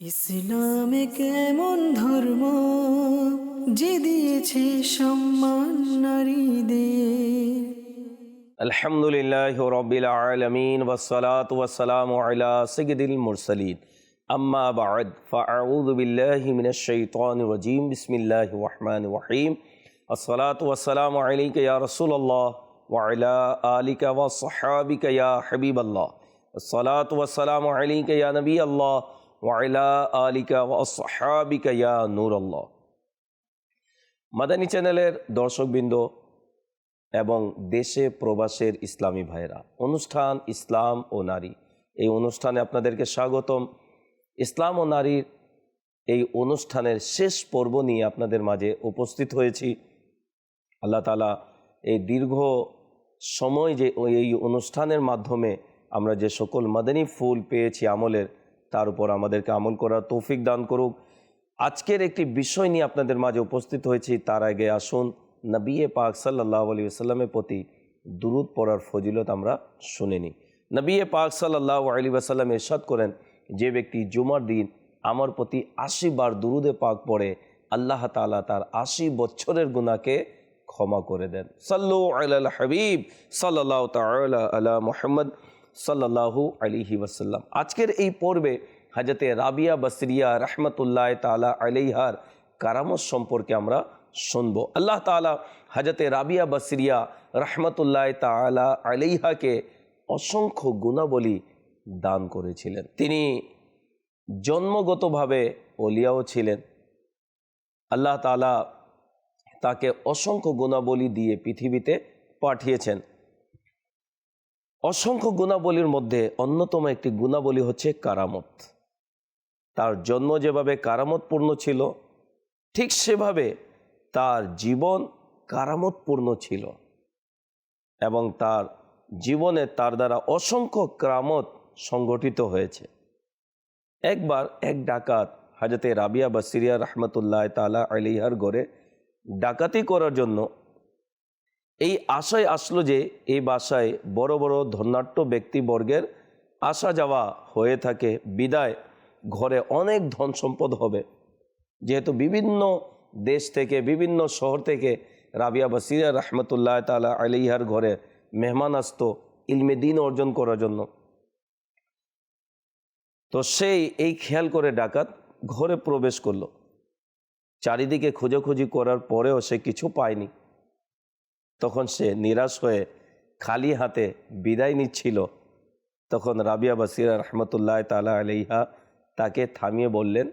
ইসলামে কেমন ধর্ম যে দিয়েছে সম্মান নারীদের الحمد لله رب العالمين والصلاة والسلام على سيد المرسلين أما بعد فأعوذ بالله من الشيطان الرجيم بسم الله الرحمن الرحيم الصلاة والسلام عليك يا رسول الله وعلى آلك وصحابك يا حبيب الله الصلاة والسلام عليك يا نبي الله ওয়াইলা আলিকা ওয়াসাহাবিকা ইয়া মাদানী চ্যানেলের দর্শকবৃন্দ এবং দেশে প্রবাসের ইসলামী ভাইরা অনুষ্ঠান ইসলাম ও নারী। এই অনুষ্ঠানে আপনাদেরকে স্বাগতম। ইসলাম ও নারীর এই অনুষ্ঠানের শেষ পর্ব নিয়ে আপনাদের মাঝে উপস্থিত হয়েছি। আল্লাহ তালা এই দীর্ঘ সময় যে এই অনুষ্ঠানের মাধ্যমে আমরা যে সকল মাদানী ফুল পেয়েছি আমলের তার উপর আমাদেরকে আমল করার তৌফিক দান করুক। আজকের একটি বিষয় নিয়ে আপনাদের মাঝে উপস্থিত হয়েছি, তার আগে আসুন নবিয়ে পাক সাল্লাহ আলী আসাল্লামের প্রতি দুরুদ পড়ার ফজিলত আমরা শুনিনি নবিয়ে পাক সাল্লাহ আলী আসাল্লাম এরশাদ করেন, যে ব্যক্তি জুমার দিন আমার প্রতি আশি বার দুরুদে পাক পড়ে, আল্লাহ তালা তার আশি বছরের গুণাকে ক্ষমা করে দেন। সাল্লু আল হাবিব সাল্লাহ তালা আলা মোহাম্মদ। সাল্লাহু আলিহি ওয়াসাল্লাম। আজকের এই পর্বে হাজতে রাবিয়া বসরিয়া রহমতুল্লাহ তালা আলিহার কারামত সম্পর্কে আমরা শুনব। আল্লাহ তালা হাজতে রাবিয়া বসরিয়া রহমতুল্লাহ তালা আলিহাকে অসংখ্য গুণাবলী দান করেছিলেন। তিনি জন্মগতভাবে অলিয়াও ছিলেন। আল্লাহ তালা তাকে অসংখ্য গুণাবলী দিয়ে পৃথিবীতে পাঠিয়েছেন। অসংখ্য গুণাবলীর মধ্যে অন্যতম একটি গুণাবলী হচ্ছে কারামত। তার জন্ম যেভাবে কারামতপূর্ণ ছিল, ঠিক সেভাবে তার জীবন কারামতপূর্ণ ছিল এবং তার জীবনে তার দ্বারা অসংখ্য ক্রামত সংগঠিত হয়েছে। একবার এক ডাকাত হাজতে রাবিয়া বা সিরিয়া রহমতুল্লাহ তালা আলিহার গড়ে ডাকাতি করার জন্য এই আশায় আসলো যে এই বাসায় বড় বড় ধন্যাট্য ব্যক্তিবর্গের আসা যাওয়া হয়ে থাকে। বিদায়, ঘরে অনেক ধন সম্পদ হবে। যেহেতু বিভিন্ন দেশ থেকে, বিভিন্ন শহর থেকে রাবিয়া বাসিরা রহমতুল্লাহ তালা আলিহার ঘরে মেহমান আসতো ইলমে দিন অর্জন করার জন্য। তো সেই, এই খেয়াল করে ডাকাত ঘরে প্রবেশ করল। চারিদিকে খোঁজাখুঁজি করার পরেও সে কিছু পায়নি। তখন সে নিরাশ হয়ে খালি হাতে বিদায় নিচ্ছিল। তখন রাবিয়া বাসিরা রহমতুল্লাহ তালা আলিহা তাকে থামিয়ে বললেন,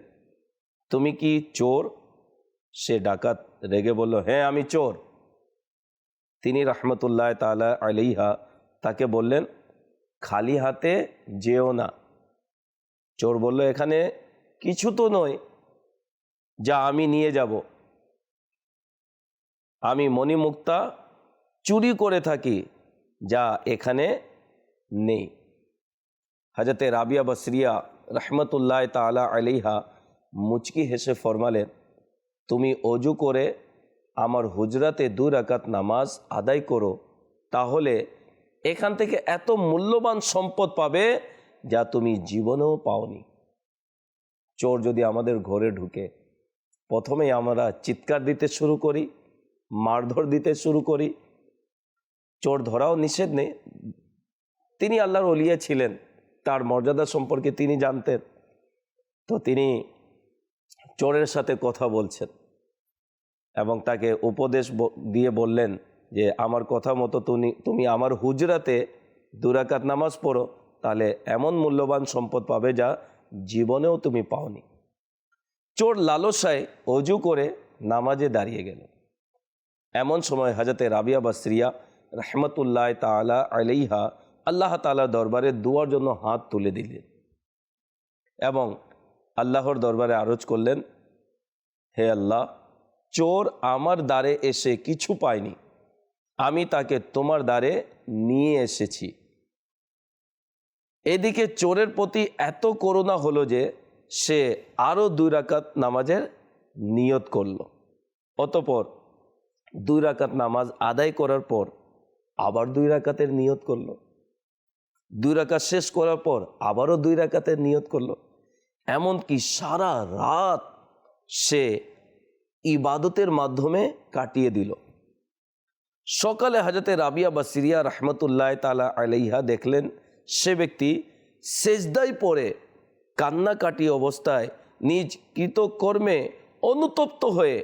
তুমি কি চোর? সে ডাকাত রেগে বলল হ্যাঁ আমি চোর। তিনি রহমতুল্লাহ তালা আলিহা তাকে বললেন, খালি হাতে যেও না। চোর বলল, এখানে কিছু তো নয়, যা আমি নিয়ে যাব। আমি মণিমুক্তা চুরি করে থাকি, যা এখানে নেই। হাজতে রাবিয়া বসরিয়া রহমতুল্লাহ তালা আলিহা মুচকি হেসে ফরমালেন, তুমি অজু করে আমার হুজরাতে দু রাকাত নামাজ আদায় করো, তাহলে এখান থেকে এত মূল্যবান সম্পদ পাবে যা তুমি জীবনেও পাওনি। চোর যদি আমাদের ঘরে ঢুকে, প্রথমেই আমরা চিৎকার দিতে শুরু করি, মারধর দিতে শুরু করি চোর ধরাও নিষেধ নেই। তিনি আল্লাহর অলিয়া ছিলেন, তার মর্যাদা সম্পর্কে তিনি জানতেন। তো তিনি চোরের সাথে কথা বলছেন এবং তাকে উপদেশ দিয়ে বললেন যে, আমার কথা মতো তুমি তুমি আমার হুজরাতে দুরাকাত নামাজ পড়ো, তাহলে এমন মূল্যবান সম্পদ পাবে যা জীবনেও তুমি পাওনি। চোর লালসায় অজু করে নামাজে দাঁড়িয়ে গেল। এমন সময় হাজাতে রাবিয়া বাসরিয়া রহমতুল্লাহ তালা আলাইহা, আল্লাহ তালার দরবারে দুয়ার জন্য হাত তুলে দিলেন এবং আল্লাহর দরবারে আরজ করলেন, হে আল্লাহ, চোর আমার দ্বারে এসে কিছু পায়নি, আমি তাকে তোমার দ্বারে নিয়ে এসেছি। এদিকে চোরের প্রতি এত করুণা হলো যে সে আরও দুই রাকাত নামাজের নিয়ত করল। অতপর দুই রাকাত নামাজ আদায় করার পর আবার দুই রাকাতের নিয়ত করল। দুই রাকাত শেষ করার পর আবারও দুই রাকাতের নিয়ত করল। এমনকি সারা রাত সে ইবাদতের মাধ্যমে কাটিয়ে দিল। সকালে হাজরতে রাবিয়া বা সিরিয়া রহমতুল্লাহ তালা আলাইহা দেখলেন, সে ব্যক্তি সেজদাই পড়ে কান্নাকাটি অবস্থায় নিজ কৃতকর্মে অনুতপ্ত হয়ে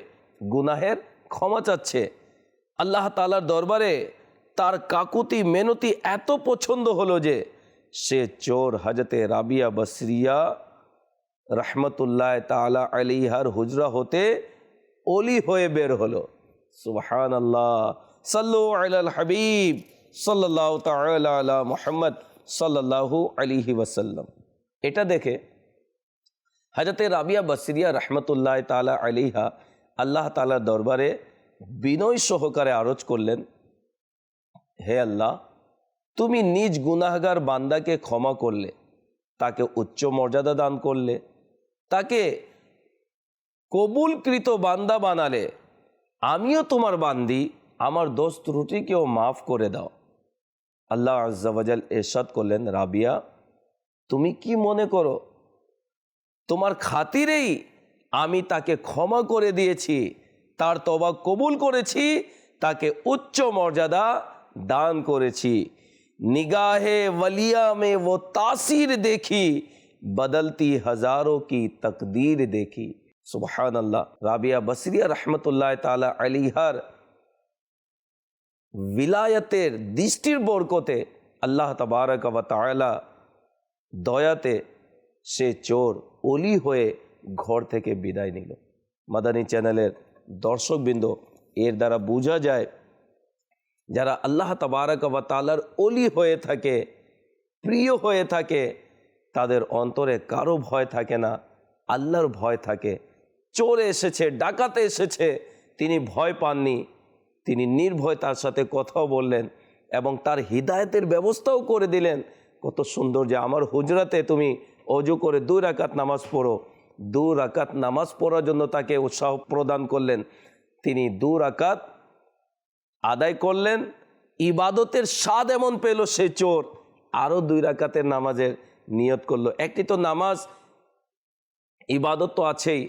গুনাহের ক্ষমা চাচ্ছে। আল্লাহ তালার দরবারে তার কাকুতি মেনতি এত পছন্দ হলো যে সে চোর হাজতে রাবিয়া বসরিয়া রহমতুল্লাহ তালা আলিহার হুজরা হতে অলি হয়ে বের হলো। সুবহান আল্লাহ সাল্লু আলাল হাবিব। সাল্লাহ তালা আলা মোহাম্মদ সাল্লাহু আলিহি ওয়াসাল্লাম। এটা দেখে হাজরতে রাবিয়া বসরিয়া রহমতুল্লাহ তালা আলিহা আল্লাহ তালার দরবারে বিনয় সহকারে আরজ করলেন হে আল্লাহ, তুমি নিজ গুনাহগার বান্দাকে ক্ষমা করলে, তাকে উচ্চ মর্যাদা দান করলে, তাকে কবুলকৃত বান্দা বানালে, আমিও তোমার বান্দি, আমার দোষ ত্রুটিকেও মাফ করে দাও। আল্লাহ আজ্জাবাজাল এরশাদ করলেন, রাবিয়া, তুমি কি মনে করো, তোমার খাতিরেই আমি তাকে ক্ষমা করে দিয়েছি, তার তবা কবুল করেছি, তাকে উচ্চ মর্যাদা দান করেছি নিগাহে वलिया में वो तासीर देखी बदलती हजारों की तकदीर देखी सुबहान अल्लाह राबिया बसरिया रहमतुल्लाह ताला अलीहर বিলায়তের দৃষ্টির বরকতে আল্লাহ তবারক ওয়া তাআলা দয়াতে সে চোর অলি হয়ে ঘর থেকে বিদায় নিল মাদানী চ্যানেলের দর্শকবৃন্দ এর দ্বারা বোঝা যায় যারা আল্লাহ তবারক বা তালার অলি হয়ে থাকে, প্রিয় হয়ে থাকে, তাদের অন্তরে কারও ভয় থাকে না, আল্লাহর ভয় থাকে। চোর এসেছে, ডাকাতে এসেছে, তিনি ভয় পাননি। তিনি নির্ভয় তার সাথে কথাও বললেন এবং তার হিদায়তের ব্যবস্থাও করে দিলেন। কত সুন্দর যে আমার হুজরাতে তুমি অজু করে দুই রাকাত নামাজ পড়ো। দু রাকাত নামাজ পড়ার জন্য তাকে উৎসাহ প্রদান করলেন। তিনি দু রাকাত আদায় করলেন, ইবাদতের স্বাদ এমন পেল সে চোর। আরও দুই রাকাতের নামাজের নিয়ত করল। একটি তো নামাজ, ইবাদত তো আছেই,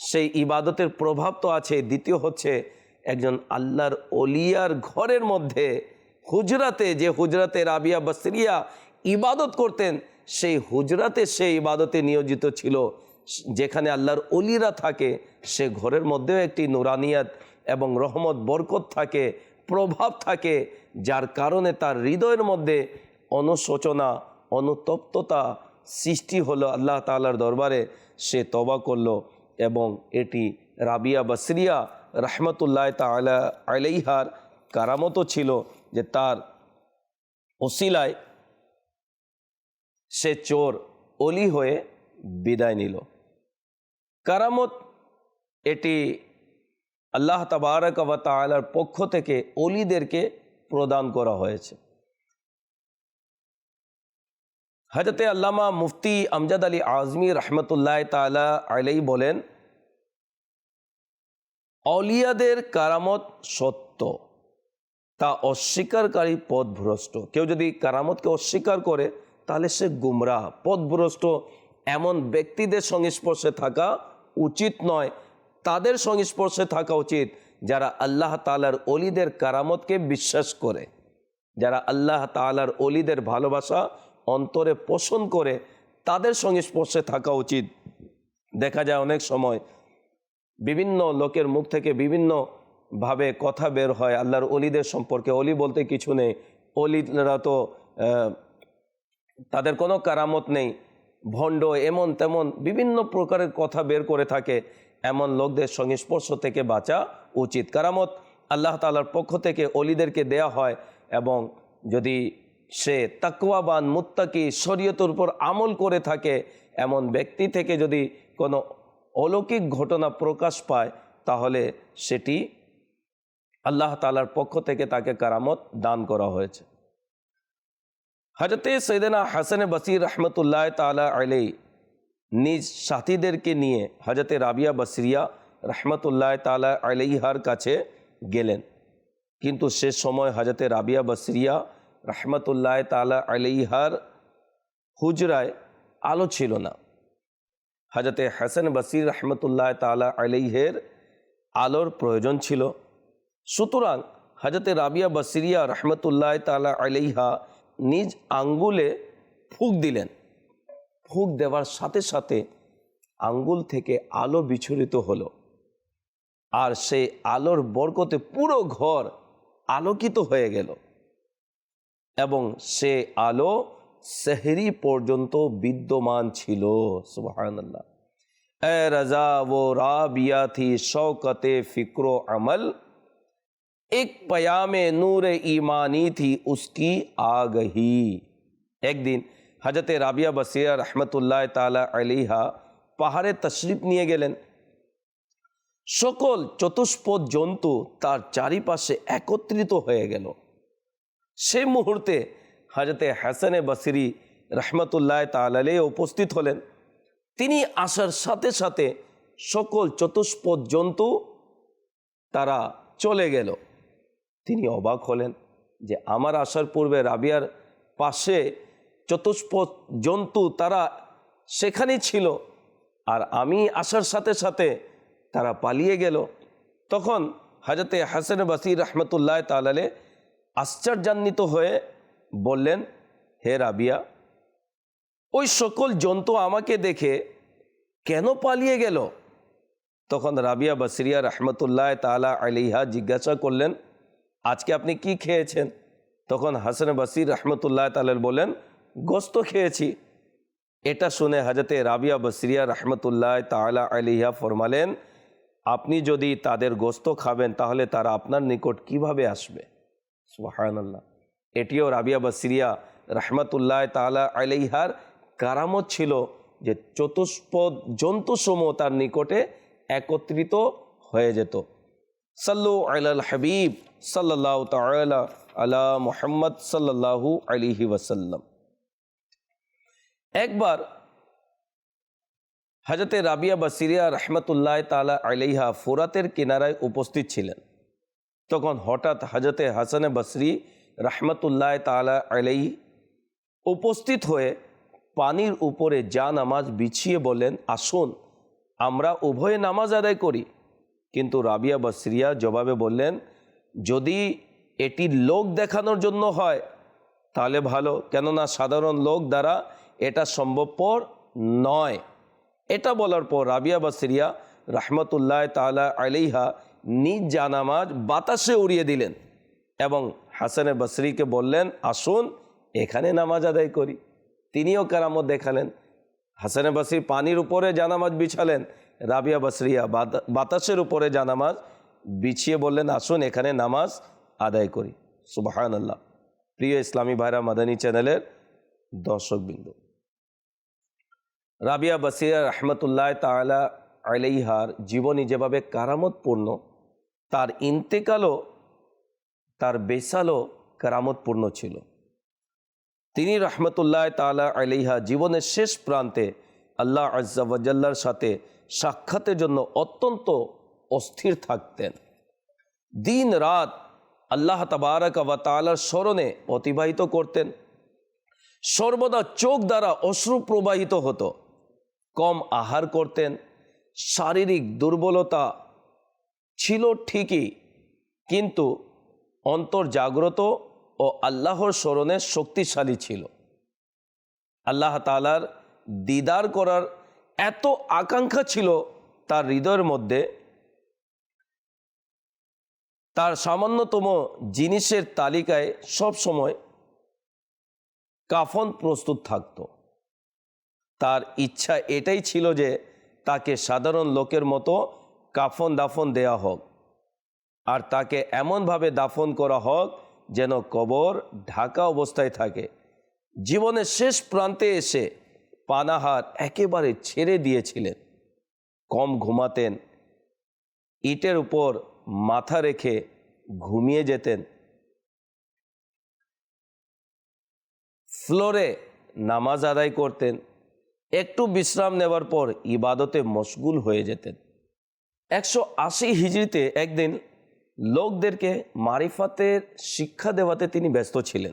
সেই ইবাদতের প্রভাব তো আছে দ্বিতীয় হচ্ছে একজন আল্লাহর অলিয়ার ঘরের মধ্যে হুজরাতে, যে হুজরাতে রাবিয়া বসরিয়া ইবাদত করতেন, সেই হুজরাতে সে ইবাদতে নিয়োজিত ছিল। যেখানে আল্লাহর অলিরা থাকে, সে ঘরের মধ্যেও একটি নুরানিয়াত এবং রহমত, বরকত থাকে, প্রভাব থাকে, যার কারণে তার হৃদয়ের মধ্যে অনুশোচনা, অনুতপ্ততা সৃষ্টি হলো আল্লাহ তালার দরবারে। সে তবা করল এবং এটি রাবিয়া বসরিয়া রহমতুল্লাহ তালা আলাইহার কারামতো ছিল যে তার ওসিলায় সে চোর অলি হয়ে বিদায় নিল। কারামত এটি আল্লাহ তাবারক বা তালার পক্ষ থেকে অলিদেরকে প্রদান করা হয়েছে। হজরতে আল্লামা মুফতি আমজাদ আলী আজমি রহমতুল্লাহ তালা আলাই বলেন, অলিয়াদের কারামত সত্য, তা অস্বীকারী পথভ্রষ্ট। কেউ যদি কারামতকে অস্বীকার করে, তাহলে সে গুমরাহ। পথভ্রষ্ট এমন ব্যক্তিদের সংস্পর্শে থাকা উচিত নয় তাদের সংস্পর্শে থাকা উচিত যারা আল্লাহ তালার অলিদের কারামতকে বিশ্বাস করে। যারা আল্লাহ তালার অলিদের ভালোবাসা অন্তরে পোষণ করে, তাদের সংস্পর্শে থাকা উচিত। দেখা যায় অনেক সময় বিভিন্ন লোকের মুখ থেকে বিভিন্ন ভাবে কথা বের হয় আল্লাহর অলিদের সম্পর্কে। অলি বলতে কিছু নেই। অলিরা তো তাদের কোনো কারামত নেই। ভণ্ড এমন তেমন বিভিন্ন প্রকারের কথা বের করে থাকে। এমন লোকদের সংস্পর্শ থেকে বাঁচা উচিত। কারামত আল্লাহ তালার পক্ষ থেকে অলিদেরকে দেয়া হয় এবং যদি সে তাকওয়াবান, মুত্তাকি, শরীয়তের উপর আমল করে থাকে, এমন ব্যক্তি থেকে যদি কোনো অলৌকিক ঘটনা প্রকাশ পায়, তাহলে সেটি আল্লাহ তালার পক্ষ থেকে তাকে কারামত দান করা হয়েছে। হজরতে সৈদানা হাসান বসির রহমতুল্লাহ তালা আলাই নিজ সাথীদেরকে নিয়ে হজরতে রাবিয়া বসরিয়া রহমতুল্লাহ তালা আলাইহার কাছে গেলেন। কিন্তু সে সময় হজরতে রাবিয়া বসরিয়া রহমতুল্লাহ তালা আলাইহার হুজরায় আলো ছিল না। হাজরতে হাসান বসির রহমতুল্লাহ তালা আলাইহের আলোর প্রয়োজন ছিল। সুতরাং হাজরতে রাবিয়া বাসিরিয়া রহমতুল্লাহ তালা আলাইহা নিজ আঙ্গুলে ফুক দিলেন। ফুঁক দেওয়ার সাথে সাথে আঙ্গুল থেকে আলো বিছড়িত হলো। আর সে আলোর বরকতে পুরো ঘর আলোকিত হয়ে গেল। এবং সে আলো সেহরি পর্যন্ত বিদ্যমান ছিল। সুবাহান্লাহ এ রাজা ও রাবিয়া থি শৌকতে ফিক্র আমল। এক পয়ামে নূর ইমানি থি উসকি আ একদিন হজরতে রাবিয়া বসিয়া রহমতুল্লাহ তালা আলিহা পাহাড়ে তশরিফ নিয়ে গেলেন। সকল চতুষ্পদ জন্তু তার চারিপাশে একত্রিত হয়ে গেল। সেই মুহূর্তে হাজরতে হাসানে বসরি রহমতুল্লাহ তালে উপস্থিত হলেন। তিনি আসার সাথে সাথে সকল চতুষ্পদ জন্তু তারা চলে গেল। তিনি অবাক হলেন যে আমার আসার পূর্বে রাবিয়ার পাশে চতুষ্পদ জন্তু তারা সেখানেই ছিল। আর আমি আসার সাথে সাথে তারা পালিয়ে গেল। তখন হাজরতে হাসান বাসির রহমতুল্লাহ তালালে আশ্চর্যান্বিত হয়ে বললেন, হে রাবিয়া, ওই সকল জন্তু আমাকে দেখে কেন পালিয়ে গেল? তখন রাবিয়া বাসরিয়া রহমতুল্লাহ তালা আলিহা জিজ্ঞাসা করলেন, আজকে আপনি কি খেয়েছেন? তখন হাসান বাসির রহমতুল্লাহ তালের বলেন গোস্ত খেয়েছি। এটা শুনে হাজরতে রাবিয়া বসরিয়া রহমতুল্লাহ তালা আলিহা ফরমালেন, আপনি যদি তাদের গোস্ত খাবেন, তাহলে তারা আপনার নিকট কীভাবে আসবে? সুহানাল্লাহ এটিও রাবিয়া বসরিয়া রহমতুল্লাহ তালা আলিহার কারামত ছিল যে চতুষ্পদ জন্তুসমূহ তার নিকটে একত্রিত হয়ে যেত। সাল্লু আল হাবিব সাল্লাহ তালা আলা মোহাম্মদ সাল্লাহু আলিহি ওয়াসাল্লাম। একবার হজরতে রাবিয়া বা সিরিয়া রহমতুল্লাহ তালা আলিহা ফোরাতের কিনারায় উপস্থিত ছিলেন। তখন হঠাৎ হজরতে হাসানে বসরি রহমতুল্লাহ তালা আলাই উপস্থিত হয়ে পানির উপরে যা নামাজ বিছিয়ে বলেন, আসুন, আমরা উভয়ে নামাজ আদায় করি। কিন্তু রাবিয়া বসরিয়া জবাবে বললেন, যদি এটি লোক দেখানোর জন্য হয়, তাহলে ভালো। কেননা সাধারণ লোক দ্বারা এটা সম্ভবপর নয়। এটা বলার পর রাবিয়া বাসরিয়া রহমতুল্লাহ তালা আলিহা নিজ জানামাজ বাতাসে উড়িয়ে দিলেন এবং হাসানে বসরিকে বললেন, আসুন, এখানে নামাজ আদায় করি। তিনিও কারামত দেখালেন। হাসানে বসরি পানির উপরে জানামাজ বিছালেন। রাবিয়া বসরিয়া বাতাসের উপরে জানামাজ বিছিয়ে বললেন, আসুন, এখানে নামাজ আদায় করি। সুবাহান আল্লাহ প্রিয় ইসলামী ভাইরা, মাদানী চ্যানেলের দর্শকবৃন্দ। রাবিয়া বসিয়া রহমতুল্লাহ তালা আলাইহার জীবনী যেভাবে কারামতপূর্ণ, তার ইন্তেকালও, তার বেসালও কারামতপূর্ণ ছিল। তিনি রহমতুল্লাহ তালা আলিহা জীবনের শেষ প্রান্তে আল্লাহ আজ্জাল্লার সাথে সাক্ষাতের জন্য অত্যন্ত অস্থির থাকতেন। দিন রাত আল্লাহ তাবারক আবা তালার স্মরণে অতিবাহিত করতেন। সর্বদা চোখ দ্বারা অশ্রু প্রবাহিত হতো। কম আহার করতেন। শারীরিক দুর্বলতা ছিল ঠিকই, কিন্তু অন্তর জাগ্রত ও আল্লাহর স্মরণে শক্তিশালী ছিল। আল্লাহ তালার দিদার করার এত আকাঙ্ক্ষা ছিল তার হৃদয়ের মধ্যে। তার সামান্যতম জিনিসের তালিকায় সব সময় কাফন প্রস্তুত থাকত। তার ইচ্ছা এটাই ছিল যে তাকে সাধারণ লোকের মতো কাফন দাফন দেয়া হোক। আর তাকে এমনভাবে দাফন করা হোক যেন কবর ঢাকা অবস্থায় থাকে। জীবনের শেষ প্রান্তে এসে পানাহার একেবারে ছেড়ে দিয়েছিলেন। কম ঘুমাতেন, ইটের উপর মাথা রেখে ঘুমিয়ে যেতেন। ফ্লোরে নামাজ আদায় করতেন। একটু বিশ্রাম নেওয়ার পর ইবাদতে মশগুল হয়ে যেতেন। একশো আশি হিজড়িতে একদিন লোকদেরকে মারিফাতের শিক্ষা দেওয়াতে তিনি ব্যস্ত ছিলেন।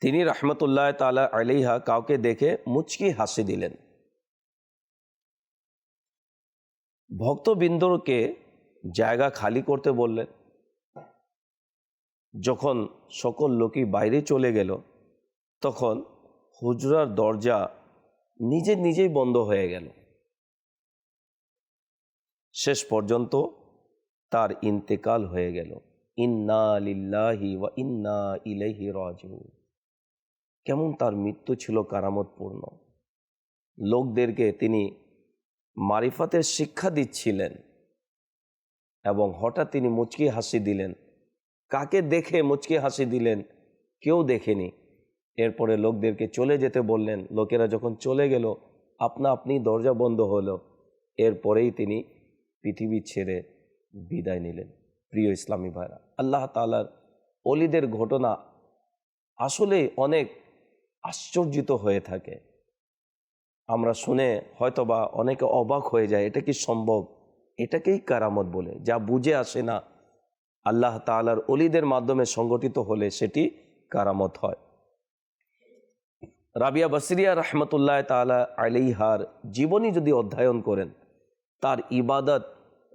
তিনি রহমতুল্লাহ তালা আলিহা কাউকে দেখে মুচকি হাসি দিলেন। ভক্তবৃন্দকে জায়গা খালি করতে বললেন। যখন সকল লোকই বাইরে চলে গেল, তখন হুজরার দরজা নিজে নিজেই বন্ধ হয়ে গেল। শেষ পর্যন্ত তার ইন্তেকাল হয়ে গেল। ইন্না লিল্লাহি ওয়া ইন্না ইলাইহি রাজিউন। কেমন তার মৃত্যু ছিল কারামতপূর্ণ। লোকদেরকে তিনি মারিফাতের শিক্ষা দিচ্ছিলেন এবং হঠাৎ তিনি মুচকি হাসি দিলেন। কাকে দেখে মুচকি হাসি দিলেন? কেউ দেখেনি। এরপরে লোকদেরকে চলে যেতে বললেন। লোকেরা যখন চলে গেল, আপনা আপনি দরজা বন্ধ হলো। এরপরেই তিনি পৃথিবী ছেড়ে বিদায় নিলেন। প্রিয় ইসলামী ভাইরা, আল্লাহ তালার অলিদের ঘটনা আসলে অনেক আশ্চর্যিত হয়ে থাকে। আমরা শুনে হয়তোবা অনেকে অবাক হয়ে যায়, এটা কি সম্ভব? এটাকেই কারামত বলে। যা বুঝে আসে না, আল্লাহ তালার অলিদের মাধ্যমে সংগঠিত হলে সেটি কারামত হয়। রাবিয়া বসরিয়া রহমতুল্লাহ তালা আলিহার জীবনী যদি অধ্যয়ন করেন, তার ইবাদত,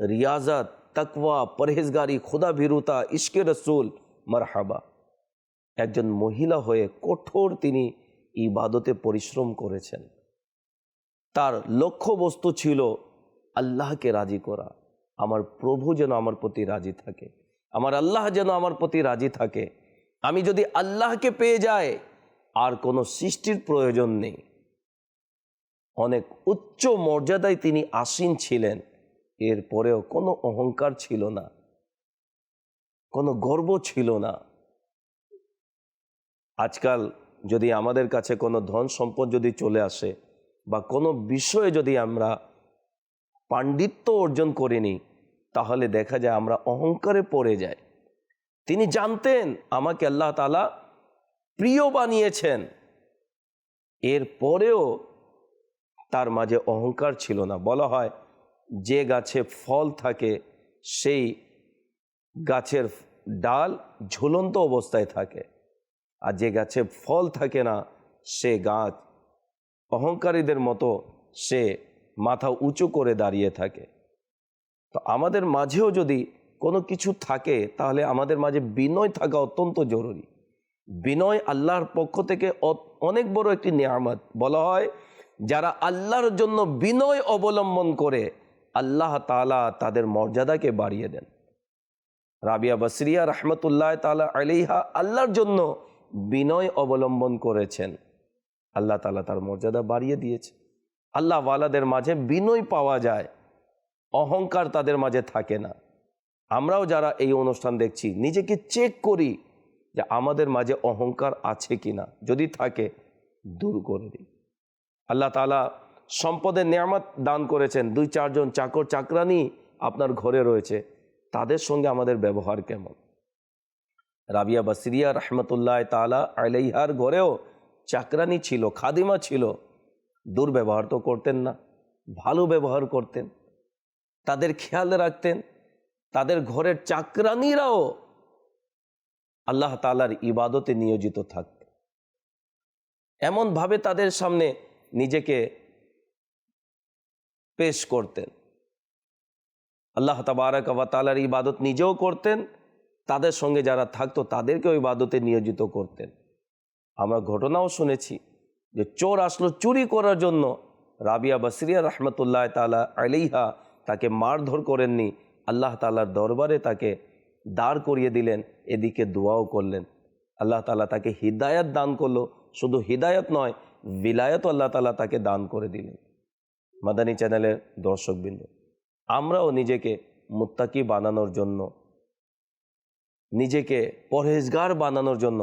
রিয়াজত, তকওয়া, পরহেজগারি খুদা ভীরুতা ইশকে রসুল, মারহাবা। একজন মহিলা হয়ে কঠোর তিনি ইবাদতে পরিশ্রম করেছেন। তার লক্ষ্য বস্তু ছিল আল্লাহকে রাজি করা। আমার প্রভু যেন আমার প্রতি রাজি থাকে। আমার আল্লাহ যেন আমার প্রতি রাজি থাকে। আমি যদি আল্লাহকে পেয়ে যাই আর কোনো সৃষ্টির প্রয়োজন নেই। অনেক উচ্চ মর্যাদায় তিনি আসীন ছিলেন এরপরেও কোনো অহংকার ছিল না, কোনো গর্ব ছিল না। আজকাল যদি আমাদের কাছে কোনো ধন সম্পদ যদি চলে আসে বা কোনো বিষয়ে যদি আমরা পাণ্ডিত্য অর্জন করিনি, তাহলে দেখা যায় আমরা অহংকারে পড়ে যাই। তিনি জানতেন আমাকে আল্লাহ তালা প্রিয় বানিয়েছেন। এর পরেও তার মাঝে অহংকার ছিল না। বলা হয়, যে গাছে ফল থাকে, সেই গাছের ডাল ঝুলন্ত অবস্থায় থাকে। আর যে গাছে ফল থাকে না, সে গাছ অহংকারীদের মতো সে মাথা উঁচু করে দাঁড়িয়ে থাকে। তো আমাদের মাঝেও যদি কোনো কিছু থাকে, তাহলে আমাদের মাঝে বিনয় থাকা অত্যন্ত জরুরি। বিনয় আল্লাহর পক্ষ থেকে অনেক বড় একটি নিয়ামত। বলা হয়, যারা আল্লাহর জন্য বিনয় অবলম্বন করে, আল্লাহ তালা তাদের মর্যাদাকে বাড়িয়ে দেন। রাবিয়া বসরিয়া রহমতুল্লাহ তালা আলিহা আল্লাহর জন্য বিনয় অবলম্বন করেছেন। আল্লাহ তালা তার মর্যাদা বাড়িয়ে দিয়েছে। আল্লাহ ওয়ালাদের মাঝে বিনয় পাওয়া যায়, অহংকার তাদের মাঝে থাকে না। আমরাও যারা এই অনুষ্ঠান দেখছি, নিজেকে চেক করি যে আমাদের মাঝে অহংকার আছে কি না যদি থাকে, দূর করে দিই আল্লাহ তালা সম্পদের নিয়ামত দান করেছেন। দুই চারজন চাকর, চাকরানি আপনার ঘরে রয়েছে। তাদের সঙ্গে আমাদের ব্যবহার কেমন? রাবিয়া বা বাসিরিয়া রহমতুল্লাহ তালা আলাইহার ঘরেও চাকরানি ছিল, খাদিমা ছিল। দুর্ব্যবহার তো করতেন না, ভালো ব্যবহার করতেন। তাদের খেয়াল রাখতেন। তাদের ঘরের চাকরানিরাও আল্লাহ তালার ইবাদতে নিয়োজিত থাকত এমনভাবে তাদের সামনে নিজেকে পেশ করতেন। আল্লাহ তাবারক ওয়া তালার ইবাদত নিজেও করতেন, তাদের সঙ্গে যারা থাকতো তাদেরকেও ইবাদতে নিয়োজিত করতেন। আমরা ঘটনাও শুনেছি যে চোর আসলো চুরি করার জন্য। রাবিয়া বসরিয়া রহমতুল্লাহ তালা আলিহা তাকে মারধর করেননি। আল্লাহ তালার দরবারে তাকে দাঁড় করিয়ে দিলেন। এদিকে দোয়াও করলেন। আল্লাহ তালা তাকে হিদায়ত দান করল। শুধু হিদায়ত নয় বিলায়ত আল্লাহ তালা তাকে দান করে দিলেন। মাদানী চ্যানেলের দর্শকবৃন্দ, আমরাও নিজেকে মুত্তাকি বানানোর জন্য, নিজেকে পরহেজগার বানানোর জন্য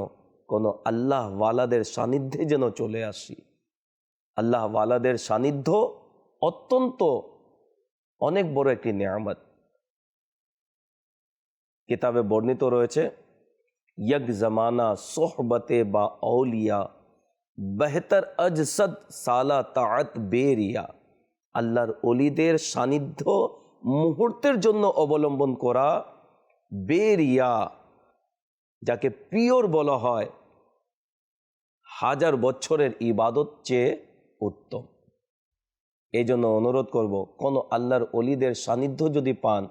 কোনো আল্লাহ ওয়ালাদের সান্নিধ্যে যেন চলে আসি। আল্লাহ ওয়ালাদের সান্নিধ্য অত্যন্ত অনেক বড় একটি নিয়ামত। কিতাবে বর্ণিত রয়েছে ইয়গ জমানা সোহবতে বা অলিয়া বেহতর আজসদ সালা তাত বেরিয়া। আল্লাহর অলিদের সান্নিধ্য মুহূর্তের জন্য অবলম্বন করা বেরিয়া, যাকে পিওর বলা হয়। হাজার বছরের ইবাদত চেয়ে উত্তম। এই জন্য অনুরোধ করব, কোনো আল্লাহর অলিদের সান্নিধ্য যদি পান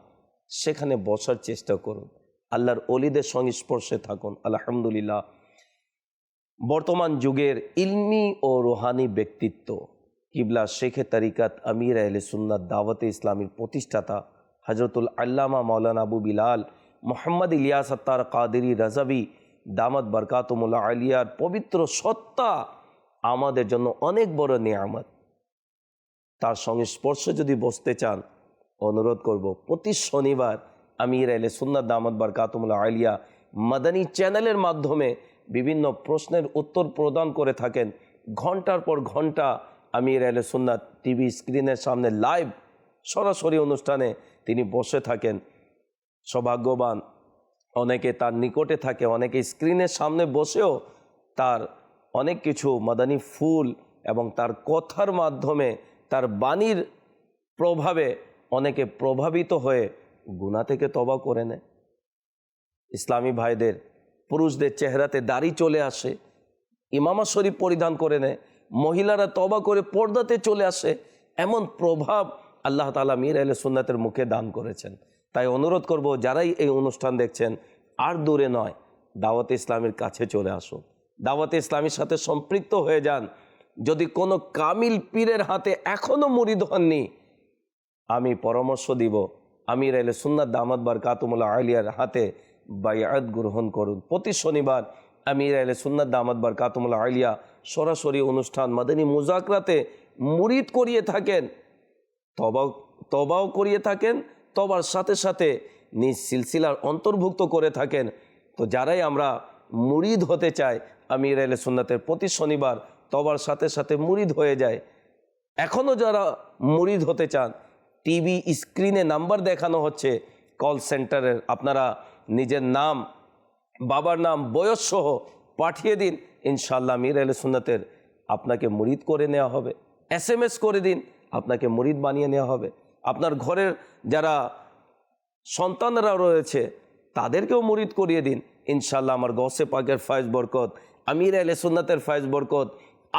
সেখানে বসার চেষ্টা করুন। আল্লাহর অলিদের সংস্পর্শে থাকুন। আলহামদুলিল্লাহ। বর্তমান যুগের ইলমি ও রোহানি ব্যক্তিত্ব কিবলা শেখে তারিকাত আমির আহলে সুন্নাত দাওয়াতে ইসলামীর প্রতিষ্ঠাতা হজরতুল আল্লামা মৌলানা আবু বিলাল, মোহাম্মদ ইলিয়াস আত্তার কাদেরি রাজাবি, দামাত বরকাতমুল্লা আলিয়ার পবিত্র সত্তা আমাদের জন্য অনেক বড় নিয়ামত। তার সংস্পর্শে যদি বসতে চান অনুরোধ করব, প্রতি শনিবার আমির আলে সুন্নাত দামদ বরকাতমুল্লা আলিয়া মাদানী চ্যানেলের মাধ্যমে বিভিন্ন প্রশ্নের উত্তর প্রদান করে থাকেন। ঘণ্টার পর ঘণ্টা আমির আলে সুন্নাত টিভি স্ক্রিনের সামনে লাইভ সরাসরি অনুষ্ঠানে তিনি বসে থাকেন। সৌভাগ্যবান অনেকে তার নিকটে থাকে, অনেকে স্ক্রিনের সামনে বসেও তার অনেক কিছু মাদানী ফুল এবং তার কথার মাধ্যমে তার বাণীর প্রভাবে অনেকে প্রভাবিত হয়ে গুণা থেকে তবা করে নেয়। ইসলামী ভাইদের, পুরুষদের চেহারাতে দাড়ি চলে আসে, ইমামা শরীফ পরিধান করে নেয়, মহিলারা তবা করে পর্দাতে চলে আসে, এমন প্রভাব আল্লাহ তালা মীর আল সুন্নাতের মুখে দান করেছেন। তাই অনুরোধ করব, যারাই এই অনুষ্ঠান দেখছেন, আর দূরে নয়, দাওয়াতে ইসলামের কাছে চলে আসুন। দাওয়াতে ইসলামের সাথে সম্পৃক্ত হয়ে যান। যদি কোনো কামিল পীরের হাতে এখনও মুরিদ হননি আমি পরামর্শ দিব। আমির আলে সুন্নাত দামাদ বার কাতুমুল্লাহ আলিয়ার হাতে বায়াত গ্রহণ করুন। প্রতি শনিবার আমির আলে সুন্নাত দামাদ বার কাতুমুল্লাহ আলিয়া সরাসরি অনুষ্ঠান মাদানী মুজাকরাতে মুরিদ করিয়ে থাকেন। তবাও তবাও করিয়ে থাকেন। তবার সাথে সাথে নিজ সিলসিলার অন্তর্ভুক্ত করে থাকেন। তো যারাই আমরা মুরিদ হতে চাই, আমির আলে সুন্নাতের প্রতি শনিবার তবার সাথে সাথে মুরিদ হয়ে যায়। এখনও যারা মুরিদ হতে চান টিভি স্ক্রিনে নাম্বার দেখানো হচ্ছে। কল সেন্টারের আপনারা নিজের নাম, বাবার নাম, বয়স সহ পাঠিয়ে দিন। ইনশাল্লাহ মির আল সুন্নাতের আপনাকে মুরিদ করে নেওয়া হবে। এস এম এস করে দিন, আপনাকে মুরিদ বানিয়ে নেওয়া হবে। আপনার ঘরের যারা সন্তানরা রয়েছে, তাদেরকেও মুরিদ করিয়ে দিন। ইনশাল্লাহ আমার গসে পাকের ফায়জ বরকত, আমির আল সুন্নাতের ফায়জ বরকত,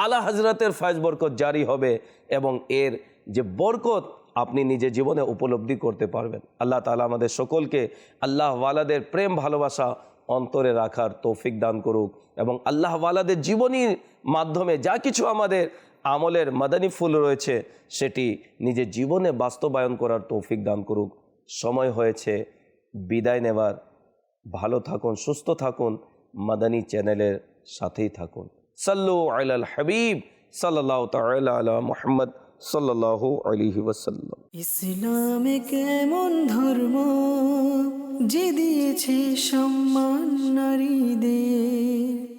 আলা হজরতের ফায়জ বরকত জারি হবে এবং এর যে বরকত আপনি নিজের জীবনে উপলব্ধি করতে পারবেন। আল্লাহ তালা আমাদের সকলকে আল্লাহ ওয়ালাদের প্রেম, ভালোবাসা অন্তরে রাখার তৌফিক দান করুক এবং আল্লাহ ওয়ালাদের জীবনীর মাধ্যমে যা কিছু আমাদের আমলের মাদানী ফুল রয়েছে, সেটি নিজের জীবনে বাস্তবায়ন করার তৌফিক দান করুক। সময় হয়েছে, বিদায় নেবার। ভালো থাকুন, সুস্থ থাকুন, মাদানী চ্যানেলের সাথেই থাকুন। সাল্লু আলাল হাবিব সাল্লাহ তালা আলা মোহাম্মদ। সাল্লাহ আলিহি ইসলামে কেমন ধর্ম? যে দিয়েছে সম্মান নারীদের।